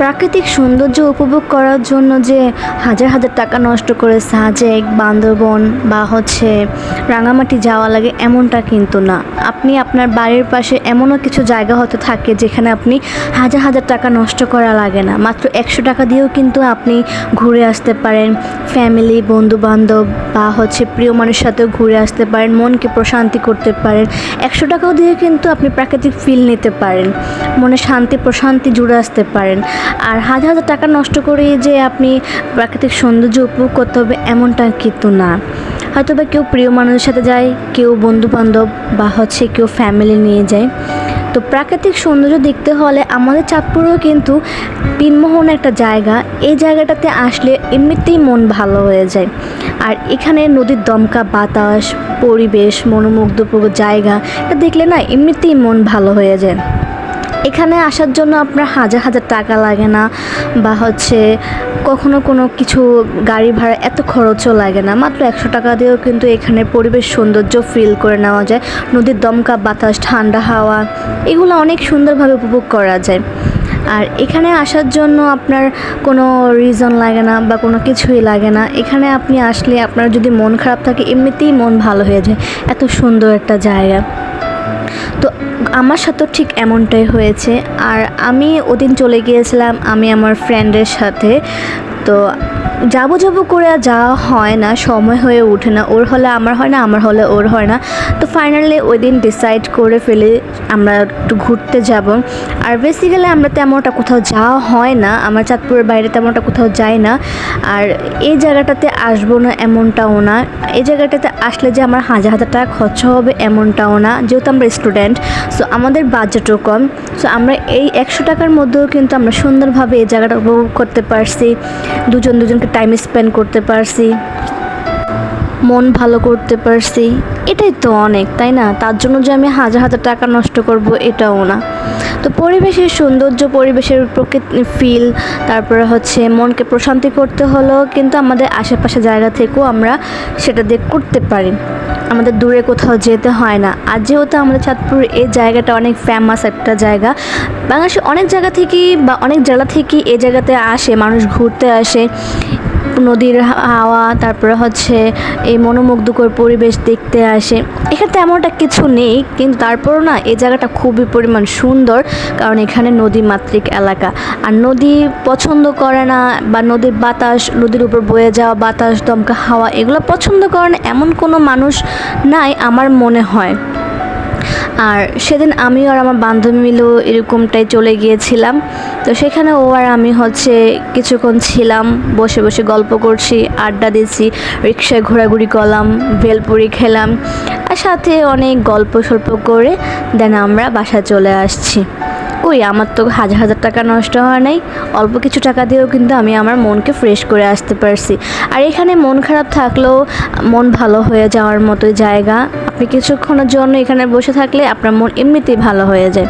প্রাকৃতিক সৌন্দর্য উপভোগ করার জন্য যে হাজার হাজার টাকা নষ্ট করে সাজেক বান্দরবন বা হচ্ছে রাঙামাটি যাওয়া লাগে এমনটা কিন্তু না। আপনি আপনার বাড়ির পাশে এমনও কিছু জায়গা হতে থাকে যেখানে আপনি হাজার হাজার টাকা নষ্ট করা লাগে না। মাত্র একশো টাকা দিয়েও কিন্তু আপনি ঘুরে আসতে পারেন ফ্যামিলি বন্ধু বান্ধব বা হচ্ছে প্রিয় মানুষের সাথেও ঘুরে আসতে পারেন, মনকে প্রশান্তি করতে পারেন। একশো টাকাও দিয়ে কিন্তু আপনি প্রাকৃতিক ফিল নিতে পারেন। মনে শান্তি, প্রশান্তি জুড়ে আসতে পারেন। আর হাজার হাজার টাকা নষ্ট করে যে আপনি প্রাকৃতিক সৌন্দর্য উপভোগ করতে হবে এমনটা কিন্তু না। হয়তো বা কেউ প্রিয় মানুষের সাথে যায়, কেউ বন্ধু বান্ধব বা হচ্ছে কেউ ফ্যামিলি নিয়ে যায়। তো প্রাকৃতিক সৌন্দর্য দেখতে হলে আমাদের চাঁদপুরেও কিন্তু পিনমোহন একটা জায়গা। এই জায়গাটাতে আসলে এমনিতেই মন ভালো হয়ে যায়। আর এখানে নদীর দমকা বাতাস, পরিবেশ মনোমুগ্ধপূর্ণ জায়গা, এটা দেখলে না এমনিতেই মন ভালো হয়ে যায়। এখানে আসার জন্য আপনার হাজার হাজার টাকা লাগে না বা হচ্ছে কখনো কোনো কিছু গাড়ি ভাড়া এত খরচও লাগে না। মাত্র একশো টাকা দিয়েও কিন্তু এখানে পরিবেশ সৌন্দর্য ফিল করে নেওয়া যায়। নদীর দমকা বাতাস, ঠান্ডা হাওয়া, এগুলো অনেক সুন্দরভাবে উপভোগ করা যায়। আর এখানে আসার জন্য আপনার কোনো রিজন লাগে না বা কোনো কিছুই লাগে না। এখানে আপনি আসলে আপনার যদি মন খারাপ থাকে, এমনিতেই মন ভালো হয়ে যায়। এত সুন্দর একটা জায়গা। তো আমার সাথেও ঠিক এমনটাই হয়েছে। আর আমি ওদিন চলে গিয়েছিলাম, আমি আমার ফ্রেন্ডের সাথে। তো যাব যাব করে আর যাওয়া হয় না, সময় হয়ে ওঠে না। ওর হলে আমার হয় না, আমার হলে ওর হয় না। তো ফাইনালি ওই দিন ডিসাইড করে ফেলে আমরা একটু ঘুরতে যাব। আর বেসিক্যালি আমরা তেমনটা কোথাও যাওয়া হয় না, আমার চাঁদপুরের বাইরে তেমনটা কোথাও যাই না। আর এই জায়গাটাতে আসব না এমনটাও না। এই জায়গাটাতে আসলে যে আমার হাজার হাজার টাকা খরচা হবে এমনটাও না, যেহেতু আমরা স্টুডেন্ট সো আমাদের বাজেটও কম। সো আমরা এই একশো টাকার মধ্যেও কিন্তু আমরা সুন্দরভাবে এই জায়গাটা উপভোগ করতে পারছি। দুজন দুজনকে টাইম স্পেন্ড করতে পারছি, মন ভালো করতে পারছি, এটাই তো অনেক, তাই না? তার জন্য যে আমি হাজার হাজার টাকা নষ্ট করব, এটাও না। তো পরিবেশের সৌন্দর্য, পরিবেশের প্রকৃতি ফিল তারপরে হচ্ছে মনকে প্রশান্তি করতে হলেও কিন্তু আমাদের আশেপাশে জায়গা থেকেও আমরা সেটা দিয়ে করতে পারি। আমাদের দূরে কোথাও যেতে হয় না। আর যেহেতু আমাদের চাঁদপুর এই জায়গাটা অনেক ফেমাস একটা জায়গা, বাংলাদেশের অনেক জায়গা থেকেই বা অনেক জেলা থেকেই এই জায়গাতে আসে, মানুষ ঘুরতে আসে। নদীর হাওয়া, তারপরে হচ্ছে এই মনোমুগ্ধকর পরিবেশ দেখতে আসে। এখানে তেমনটা কিছু নেই, কিন্তু তারপরও না এই জায়গাটা খুবই পরিমাণ সুন্দর, কারণ এখানে নদী মাতৃক এলাকা। আর নদী পছন্দ করে না, বা নদীর বাতাস, নদীর উপর বয়ে যাওয়া বাতাস, দমকা হাওয়া, এগুলো পছন্দ করে না এমন কোনো মানুষ নাই আমার মনে হয়। আর সেদিন আমিও আর আমার বান্ধবী মিলেও এরকমটাই চলে গিয়েছিলাম। তো সেখানে ও আর আমি হচ্ছে কিছুক্ষণ ছিলাম, বসে বসে গল্প করছি, আড্ডা দিচ্ছি রিক্সায় ঘোরাঘুরি করলাম, ভেলপুরি খেলাম, আর সাথে অনেক গল্প সল্প করে দেন আমরা বাসায় চলে আসছি। কই আমার তো হাজার হাজার টাকা নষ্ট হয় নাই, অল্প কিছু টাকা দিয়েও কিন্তু আমি আমার মনকে ফ্রেশ করে আসতে পারছি। আর এখানে মন খারাপ থাকলেও মন ভালো হয়ে যাওয়ার মতো জায়গা। আপনি কিছুক্ষণের জন্য এখানে বসে থাকলে আপনার মন এমনিতেই ভালো হয়ে যায়।